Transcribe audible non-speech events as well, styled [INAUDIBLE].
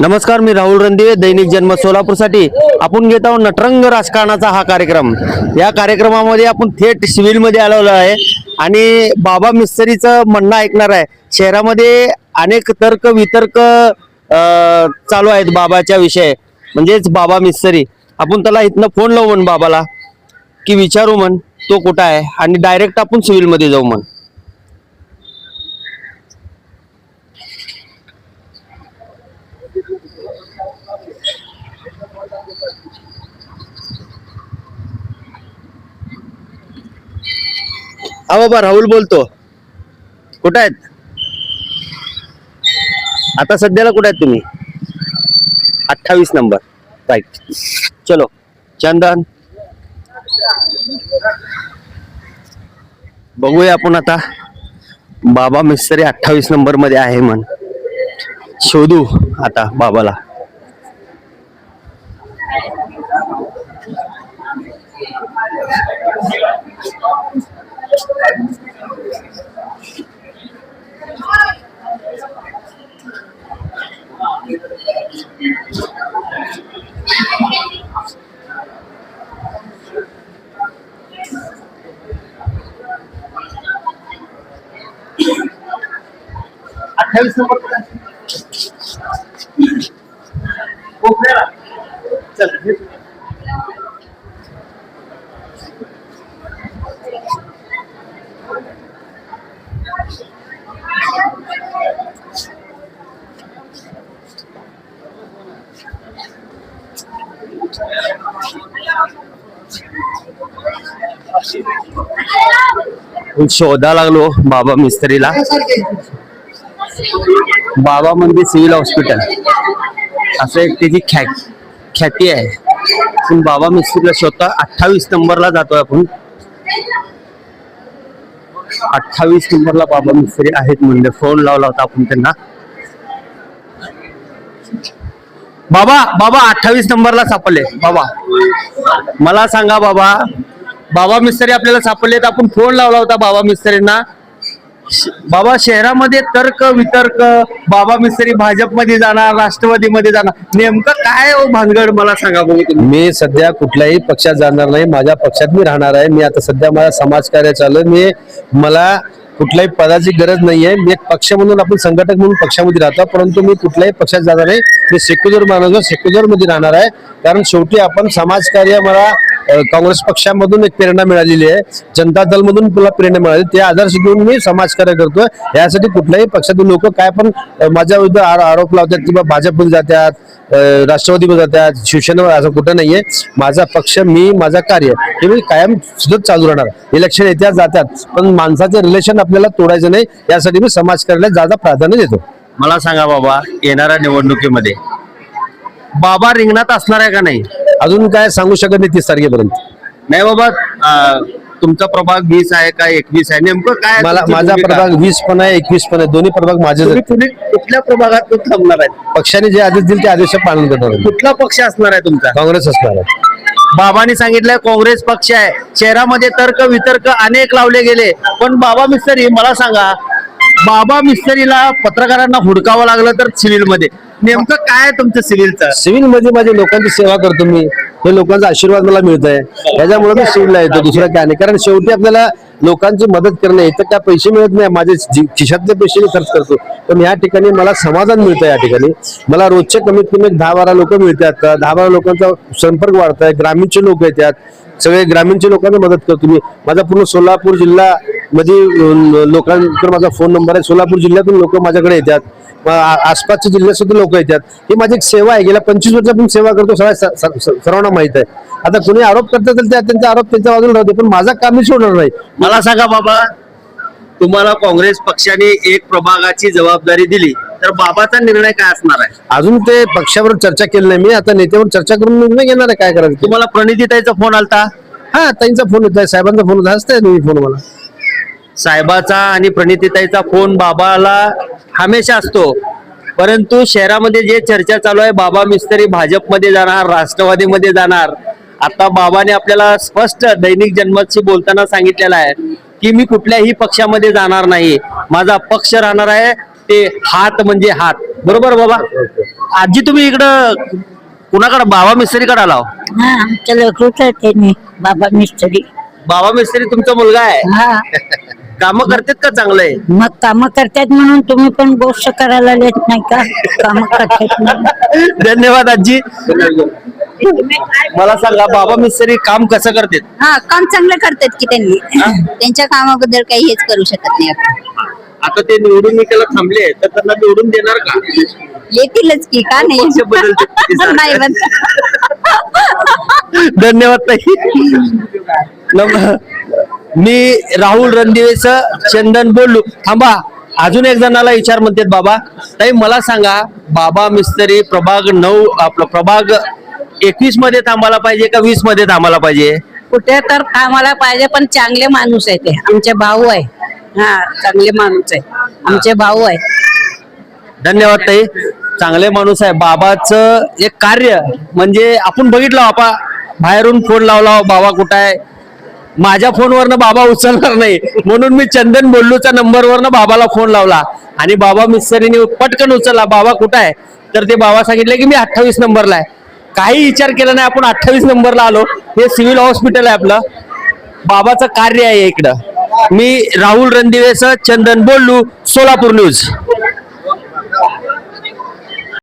नमस्कार मी राहुल रणदिवे दैनिक जन्म सोलापूरसाठी. आपण घेत आहोत नटरंग राजकारणाचा हा कार्यक्रम. या कार्यक्रमामध्ये आपण थेट सिव्हिलमध्ये आलेलो आहे आणि बाबा मिस्त्रीचं म्हणणं ऐकणार आहे. शहरामध्ये अनेक तर्क वितर्क चालू आहेत बाबाच्या विषय. म्हणजेच बाबा मिस्त्री. आपण त्याला इथनं फोन लावू म्हण बाबाला की विचारू म्हण तो कुठं आहे आणि डायरेक्ट आपण सिव्हिलमध्ये जाऊ म्हण. हा बाबा राहुल बोलतो. कुठं आहेत? आता सध्याला कुठं आहेत तुम्ही? अठ्ठावीस नंबर. राईट चलो. चंदन. बघूया आपण आता. बाबा मिस्त्री अठ्ठावीस नंबरमध्ये आहे म्हण. शोधू आता बाबाला. अठ्ठावीस नंबर शोधा लागलो बाबा मिस्त्रीला. बाबा म्हणजे सिव्हिल हॉस्पिटल. असं एक त्याची ख्या ख्याती आहे. पण बाबा मिस्त्रीला शोधता अठ्ठावीस नंबरला जातोय आपण. अठ्ठावीस नंबरला बाबा मिस्त्री आहेत म्हणजे फोन लावला होता आपण त्यांना. बाबा बाबा अठ्ठावीस नंबरला सापडले. बाबा मला सांगा बाबा बाबा मिस्त्री आपल्याला सापडले तर आपण फोन लावला होता बाबा मिस्त्रींना. श- बाबा शहरामध्ये तर्क वितर्क बाबा मिस्त्री भाजपमध्ये जाणार राष्ट्रवादीमध्ये जाणार. नेमकं काय हो भानगड? मला सांगा बघू तुम्ही. मी सध्या कुठल्याही पक्षात जाणार नाही. माझ्या पक्षात मी राहणार आहे. मी आता सध्या माझ्या समाजकार्य चालू मी मला कुठल्याही पदाची गरज नाही आहे मी एक पक्ष म्हणून आपण संघटक म्हणून पक्षामध्ये राहतो. परंतु मी कुठल्याही पक्षात जाणार नाही. मी सेक्युलर माणूस सेक्युलरमध्ये राहणार आहे. कारण शेवटी आपण समाजकार्य मला काँग्रेस पक्षामधून एक प्रेरणा मिळालेली आहे. जनता दल मधून तुला प्रेरणा मिळाली. ते आदर्श घेऊन मी समाजकार्य करतोय. यासाठी कुठल्याही पक्षातील लोक काय पण माझ्या विरुद्ध आरोप लावतात किंवा भाजपमध्ये जातात राष्ट्रवादीमध्ये जातात शिवसेनेवर असं कुठं नाहीये. माझा पक्ष मी माझा कार्य हे मी कायम सुद्धा चालू राहणार. इलेक्शन येत्या जातात. पण माणसाचे रिलेशन आपल्याला तोडायचं नाही. यासाठी मी समाजकार्याला जादा प्राधान्य देतो. मला सांगा बाबा येणाऱ्या निवडणुकीमध्ये बाबा रिंगणात असणार आहे का नाही? अजून काय सांगू शकत नाही तीस तारखेपर्यंत. नाही बाबा अं, तुमचा प्रभाग वीस आहे का एकवीस आहे? नेमकं काय आहे मला तुमची माझा भूमिका? प्रभाग वीस पण आहे एकवीस पण आहे. दोन्ही प्रभाग माझेच तुम्ही आहेत. कुणी- कुठल्या प्रभागात थांबणार आहेत पक्षाने जे आदेश दिले ते आदेश पालन करणार आहे. कुठला पक्ष असणार आहे तुमचा? काँग्रेस असणार आहे. बाबांनी सांगितलंय काँग्रेस पक्ष आहे. शहरामध्ये तर्क वितर्क अनेक लावले गेले. पण बाबा मिस्त्री मला सांगा बाबा मिस्त्रीला पत्रकारांना हुडकावं लागलं तर सिव्हिलमध्ये. नेमकं काय तुमचं सिव्हिलचं? सिव्हिलमध्ये माझ्या लोकांची सेवा करतो मी. हे लोकांचा आशीर्वाद मला मिळत आहे त्याच्यामुळे मी सिव्हिलला येतो दुसरं काय नाही. कारण शेवटी आपल्याला लोकांची मदत करणे इथं काय पैसे मिळत नाही. माझे खिशातले पैसे मी खर्च करतो. पण या ठिकाणी मला समाधान मिळतं या ठिकाणी. मला रोजचे कमीत कमी दहा बारा लोक मिळतात. दहा बारा लोकांचा संपर्क वाढत आहे ग्रामीणचे लोक येतात. सगळे ग्रामीणच्या लोकांना मदत करतो मी. माझा पूर्ण सोलापूर जिल्हा मध्ये अं, लोकांकडे माझा फोन नंबर आहे. सोलापूर जिल्ह्यातून लोक माझ्याकडे येतात. आसपासच्या जिल्ह्यात सुद्धा लोक येतात. ही माझी एक सेवा आहे. गेल्या पंचवीस वर्षापासून सेवा करतो. सगळ्या सर्वांना माहीत आहे. आता कोणी आरोप करतात तर त्या- त्यांचा आरोप त्यांच्या बाजूला राहते पण माझा काम मी सोडणार नाही. मला सांगा बाबा तुम्हाला काँग्रेस पक्षाने एक प्रभागाची जबाबदारी दिली तर बाबाचा निर्णय काय असणार आहे? अजून ते पक्षावर चर्चा केली नाही. मी आता नेत्यावर चर्चा करून निर्णय घेणार आहे. काय करायचं. तुम्हाला प्रणितीताईचा फोन आलता? हा ताईंचा फोन येत साहेबांचा फोन होता. असते फोन मला. साहेबाचा आणि प्रणितीताईचा फोन बाबाला हमेशा असतो. परंतु शहरामध्ये जे चर्चा चालू आहे बाबा मिस्त्री भाजपमध्ये जाणार राष्ट्रवादीमध्ये जाणार. आता बाबाने आपल्याला स्पष्ट दैनिक जन्मतशी बोलताना सांगितलेलं आहे की मी कुठल्याही पक्षामध्ये जाणार नाही. माझा पक्ष राहणार आहे ते हात म्हणजे हात. बरोबर बाबा? आजी तुम्ही इकडं कुणाकडे बाबा मिस्त्रीकडे आला हो? आमच्या बाबा मिस्त्री. बाबा मिस्त्री तुमचा मुलगा आहे? काम करतात का चांगलंय? मग काम करतात म्हणून तुम्ही पण गोष्ट करायला येत नाही का? काम करतात म्हणून. [LAUGHS] धन्यवाद आजी. मला सांगा बाबा मिस्त्री काम कसं करतात? हा काम चांगलं करतात की त्यांनी. त्यांच्या कामाबद्दल काही हेच करू शकत नाही आपण. आता ते निवडून निकाला थांबले तर त्यांना निवडून देणार का? येतीलच की का पक्ष बदलतील ते नाही सारखं. नाही [LAUGHS] धन्यवाद ताई. [LAUGHS] नम- मी राहुल रणदिवेच चंदन बोललो. थांबा अजून एक जणाला विचार म्हणतात बाबा. ताई मला सांगा बाबा मिस्त्री प्रभाग नऊ आपलं प्रभाग एकवीसमध्ये थांबायला पाहिजे का वीसमध्ये थांबायला पाहिजे? कुठे तर आम्हाला पाहिजे पण चांगले माणूस आहे ते. आमचे भाऊ आहे. हा चांगले माणूस आहे. आमचे भाऊ आहे. धन्यवाद ताई. चांगले माणूस आहे. बाबाचं एक कार्य म्हणजे आपण बघितलं आपा बाहेरून फोन लावला बाबा कुठं आहे? माझ्या फोनवरनं बाबा उचलणार नाही. म्हणून मी चंदन बोल्लूच्या नंबरवरनं बाबाला फोन लावला. आणि बाबा मिस्त्रीने पटकन उचलला. बाबा कुठं आहे? तर ते बाबा सांगितले की मी अठ्ठावीस नंबरला आहे. काही विचार केला नाही आपण अठ्ठावीस नंबरला आलो. हे सिव्हिल हॉस्पिटल आहे आपलं. बाबाचं कार्य आहे इकडं. मी राहुल रणदिवेचं चंदन बोल्लू सोलापूर न्यूज.